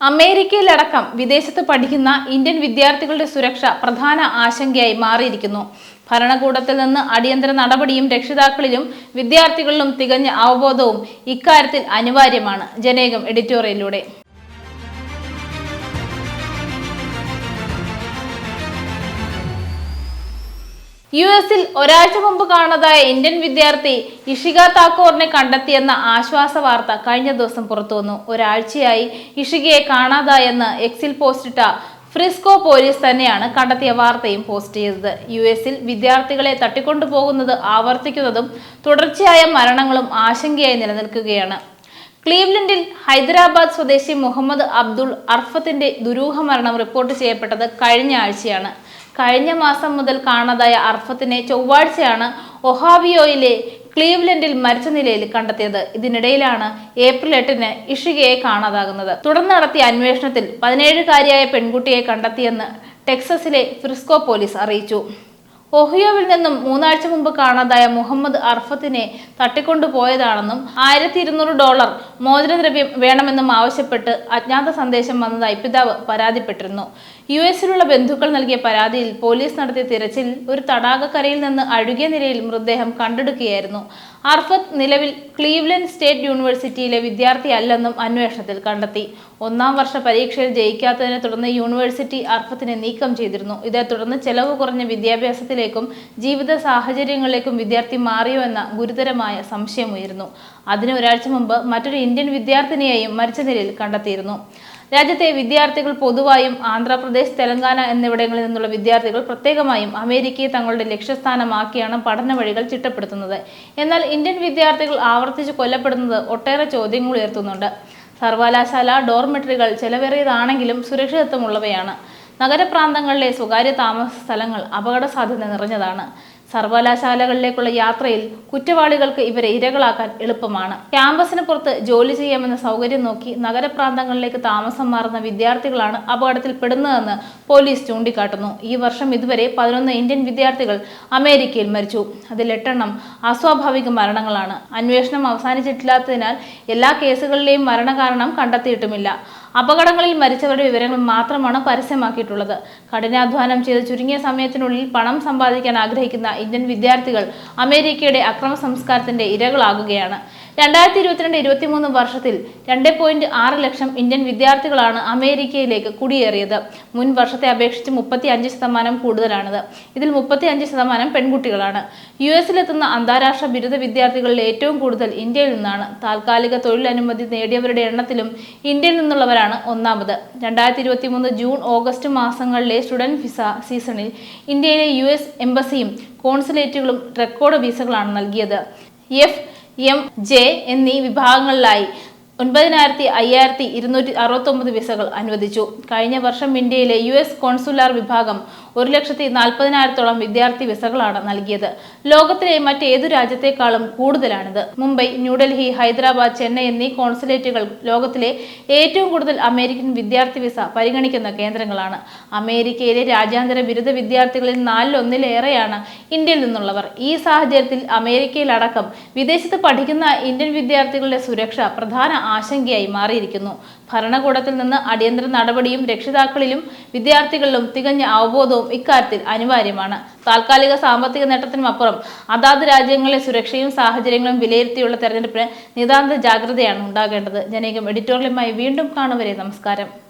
അമേരിക്കയിലടക്കം വിദേശത്ത് പഠിക്കുന്ന ഇന്ത്യൻ വിദ്യാർത്ഥികളുടെ സുരക്ഷ പ്രധാന ആശങ്കയായി മാറിയിരിക്കുന്നു. ഭരണകൂടത്തിൽ നിന്ന് അടിയന്തര നടപടിയും രക്ഷിതാക്കളിലും വിദ്യാർത്ഥികളിലും തികഞ്ഞ അവബോധവും ഇക്കാര്യത്തിൽ അനിവാര്യമാണ്. ജനേകം എഡിറ്റോറിയലിലൂടെ. യു എസിൽ ഒരാഴ്ച മുമ്പ് കാണാതായ ഇന്ത്യൻ വിദ്യാർത്ഥി ഇഷിക താക്കൂറിനെ കണ്ടെത്തിയെന്ന ആശ്വാസ വാർത്ത കഴിഞ്ഞ ദിവസം പുറത്തുവന്നു ഒരാഴ്ചയായി ഇഷികയെ കാണാതായെന്ന് എക്സിൽ പോസ്റ്റിട്ട ഫ്രിസ്കോ പോലീസ് തന്നെയാണ് കണ്ടെത്തിയ വാർത്തയും പോസ്റ്റ് ചെയ്തത്. യു എസിൽ വിദ്യാർത്ഥികളെ തട്ടിക്കൊണ്ടുപോകുന്നത് ആവർത്തിക്കുന്നതും തുടർച്ചയായ മരണങ്ങളും ആശങ്കയായി നിലനിൽക്കുകയാണ്. ക്ലീവ്ലൻഡിൽ ഹൈദരാബാദ് സ്വദേശി മുഹമ്മദ് അബ്ദുൾ അർഫത്തിന്റെ ദുരൂഹ മരണം റിപ്പോർട്ട് ചെയ്യപ്പെട്ടത് കഴിഞ്ഞ ആഴ്ചയാണ്. കഴിഞ്ഞ മാസം മുതൽ കാണാതായ അർഫത്തിനെ ചൊവ്വാഴ്ചയാണ് ഒഹാബിയോയിലെ ക്ലീവ്ലൻഡിൽ മരിച്ച നിലയിൽ കണ്ടെത്തിയത്. ഇതിനിടയിലാണ് ഏപ്രിൽ എട്ടിന് ഇഷികയെ കാണാതാകുന്നത്. തുടർന്ന് നടത്തിയ അന്വേഷണത്തിൽ പതിനേഴുകാരിയായ പെൺകുട്ടിയെ കണ്ടെത്തിയെന്ന് ടെക്സസിലെ ഫ്രിസ്കോ പോലീസ് അറിയിച്ചു. ഒഹിയോവിൽ നിന്നും മൂന്നാഴ്ച മുമ്പ് കാണാതായ മുഹമ്മദ് അർഫത്തിനെ തട്ടിക്കൊണ്ടുപോയതാണെന്നും ആയിരത്തി ഇരുന്നൂറ് ഡോളർ മോചനദ്രവ്യം വേണമെന്നും ആവശ്യപ്പെട്ട് അജ്ഞാത സന്ദേശം വന്നതായി പിതാവ് പരാതിപ്പെട്ടിരുന്നു. യു എസിലുള്ള ബന്ധുക്കൾ നൽകിയ പരാതിയിൽ പോലീസ് നടത്തിയ തിരച്ചിൽ ഒരു തടാകക്കരയിൽ നിന്ന് അഴുകിയ നിലയിൽ മൃതദേഹം കണ്ടെടുക്കുകയായിരുന്നു. അർഫത്ത് നിലവിൽ ക്ലീവ്ലൻഡ് സ്റ്റേറ്റ് യൂണിവേഴ്സിറ്റിയിലെ വിദ്യാർത്ഥിയല്ലെന്നും അന്വേഷണത്തിൽ കണ്ടെത്തി. ഒന്നാം വർഷ പരീക്ഷയിൽ ജയിക്കാത്തതിനെ തുടർന്ന് യൂണിവേഴ്സിറ്റി അർഫത്തിനെ നീക്കം ചെയ്തിരുന്നു. ഇതേ തുടർന്ന് ചെലവ് കുറഞ്ഞ വിദ്യാഭ്യാസത്തിലേക്കും ജീവിത സാഹചര്യങ്ങളിലേക്കും വിദ്യാർത്ഥി മാറിയോ എന്ന ഗുരുതരമായ സംശയമുയരുന്നു അതിന് ഒരാഴ്ച മുമ്പ് മറ്റൊരു ഇന്ത്യൻ വിദ്യാർത്ഥിനിയെയും മരിച്ച നിലയിൽ കണ്ടെത്തിയിരുന്നു. രാജ്യത്തെ വിദ്യാർത്ഥികൾ പൊതുവായും ആന്ധ്രാപ്രദേശ് തെലങ്കാന എന്നിവിടങ്ങളിൽ നിന്നുള്ള വിദ്യാർത്ഥികൾ പ്രത്യേകമായും അമേരിക്കയെ തങ്ങളുടെ ലക്ഷ്യസ്ഥാനമാക്കിയാണ് പഠന വഴികൾ ചിട്ടപ്പെടുത്തുന്നത്. എന്നാൽ ഇന്ത്യൻ വിദ്യാർത്ഥികൾ ആവർത്തിച്ച് കൊല്ലപ്പെടുന്നത് ഒട്ടേറെ ചോദ്യങ്ങൾ ഉയർത്തുന്നുണ്ട്. സർവകലാശാല ഡോർമെട്രികൾ ചെലവേറിയതാണെങ്കിലും സുരക്ഷിതത്വമുള്ളവയാണ്. നഗരപ്രാന്തങ്ങളിലെ സ്വകാര്യ താമസ സ്ഥലങ്ങൾ അപകട സാധ്യത നിറഞ്ഞതാണ്. സർവകലാശാലകളിലേക്കുള്ള യാത്രയിൽ കുറ്റവാളികൾക്ക് ഇവരെ ഇരകളാക്കാൻ എളുപ്പമാണ്. ക്യാമ്പസിന് പുറത്ത് ജോലി ചെയ്യാമെന്ന സൗകര്യം നോക്കി നഗരപ്രാന്തങ്ങളിലേക്ക് താമസം മാറുന്ന വിദ്യാർത്ഥികളാണ് അപകടത്തിൽപ്പെടുന്നതെന്ന് പോലീസ് ചൂണ്ടിക്കാട്ടുന്നു. ഈ വർഷം ഇതുവരെ പതിനൊന്ന് ഇന്ത്യൻ വിദ്യാർത്ഥികൾ അമേരിക്കയിൽ മരിച്ചു. അതിൽ എട്ടെണ്ണം അസ്വാഭാവിക മരണങ്ങളാണ്. അന്വേഷണം അവസാനിച്ചിട്ടില്ലാത്തതിനാൽ എല്ലാ കേസുകളിലെയും മരണകാരണം കണ്ടെത്തിയിട്ടുമില്ല. അപകടങ്ങളിൽ മരിച്ചവരുടെ വിവരങ്ങൾ മാത്രമാണ് പരസ്യമാക്കിയിട്ടുള്ളത്. കഠിനാധ്വാനം ചെയ്ത് ചുരുങ്ങിയ സമയത്തിനുള്ളിൽ പണം സമ്പാദിക്കാൻ ആഗ്രഹിക്കുന്ന ഇന്ത്യൻ വിദ്യാർത്ഥികൾ അമേരിക്കയുടെ അക്രമ സംസ്കാരത്തിന്റെ ഇരകളാകുകയാണ്. രണ്ടായിരത്തി ഇരുപത്തിരണ്ട് ഇരുപത്തിമൂന്ന് വർഷത്തിൽ രണ്ട് പോയിന്റ് ആറ് ലക്ഷം ഇന്ത്യൻ വിദ്യാർത്ഥികളാണ് അമേരിക്കയിലേക്ക് കുടിയേറിയത്. മുൻ വർഷത്തെ അപേക്ഷിച്ച് മുപ്പത്തി അഞ്ച് ശതമാനം കൂടുതലാണിത്. ഇതിൽ മുപ്പത്തി അഞ്ച് ശതമാനം പെൺകുട്ടികളാണ്. യു എസിലെത്തുന്ന അന്താരാഷ്ട്ര ബിരുദ വിദ്യാർത്ഥികളിൽ ഏറ്റവും കൂടുതൽ ഇന്ത്യയിൽ നിന്നാണ്. താൽക്കാലിക തൊഴിലനുമതി നേടിയവരുടെ എണ്ണത്തിലും ഇന്ത്യയിൽ നിന്നുള്ളവരാണ് ഒന്നാമത്. രണ്ടായിരത്തി ഇരുപത്തി മൂന്ന് ജൂൺ ഓഗസ്റ്റ് മാസങ്ങളിലെ സ്റ്റുഡന്റ് വിസ സീസണിൽ ഇന്ത്യയിലെ യു എസ് എംബസിയും കോൺസുലേറ്റുകളും റെക്കോർഡ് വിസകളാണ് നൽകിയത്. എഫ് എം ജെ എന്നീ വിഭാഗങ്ങളിലായി ഒൻപതിനായിരത്തി അയ്യായിരത്തി ഇരുന്നൂറ്റി അറുപത്തൊമ്പത് വിസകൾ അനുവദിച്ചു. കഴിഞ്ഞ വർഷം ഇന്ത്യയിലെ യു എസ് കോൺസുലാർ വിഭാഗം ഒരു ലക്ഷത്തി നാൽപ്പതിനായിരത്തോളം വിദ്യാർത്ഥി വിസകളാണ് നൽകിയത്. ലോകത്തിലെ മറ്റേതു രാജ്യത്തെക്കാളും കൂടുതലാണിത്. മുംബൈ ന്യൂഡൽഹി ഹൈദരാബാദ് ചെന്നൈ എന്നീ കോൺസുലേറ്റുകൾ ലോകത്തിലെ ഏറ്റവും കൂടുതൽ അമേരിക്കൻ വിദ്യാർത്ഥി വിസ പരിഗണിക്കുന്ന കേന്ദ്രങ്ങളാണ്. അമേരിക്കയിലെ രാജ്യാന്തര ബിരുദ വിദ്യാർത്ഥികളിൽ നാലിലൊന്നിലേറെയാണ് ഇന്ത്യയിൽ നിന്നുള്ളവർ. ഈ സാഹചര്യത്തിൽ അമേരിക്കയിലടക്കം വിദേശത്ത് പഠിക്കുന്ന ഇന്ത്യൻ വിദ്യാർത്ഥികളുടെ സുരക്ഷ പ്രധാന ആശങ്കയായി മാറിയിരിക്കുന്നു. ഭരണകൂടത്തിൽ നിന്ന് അടിയന്തര നടപടിയും രക്ഷിതാക്കളിലും വിദ്യാർത്ഥികളിലും തികഞ്ഞ അവബോധവും ഇക്കാര്യത്തിൽ അനിവാര്യമാണ്. താൽക്കാലിക സാമ്പത്തിക നേട്ടത്തിനുമപ്പുറം അതാത് രാജ്യങ്ങളിലെ സുരക്ഷയും സാഹചര്യങ്ങളും വിലയിരുത്തിയുള്ള തെരഞ്ഞെടുപ്പിന് നിതാന്ത ജാഗ്രതയാണ് ഉണ്ടാകേണ്ടത്. ജനകം എഡിറ്റോറിയലുമായി വീണ്ടും കാണുവരെ നമസ്കാരം.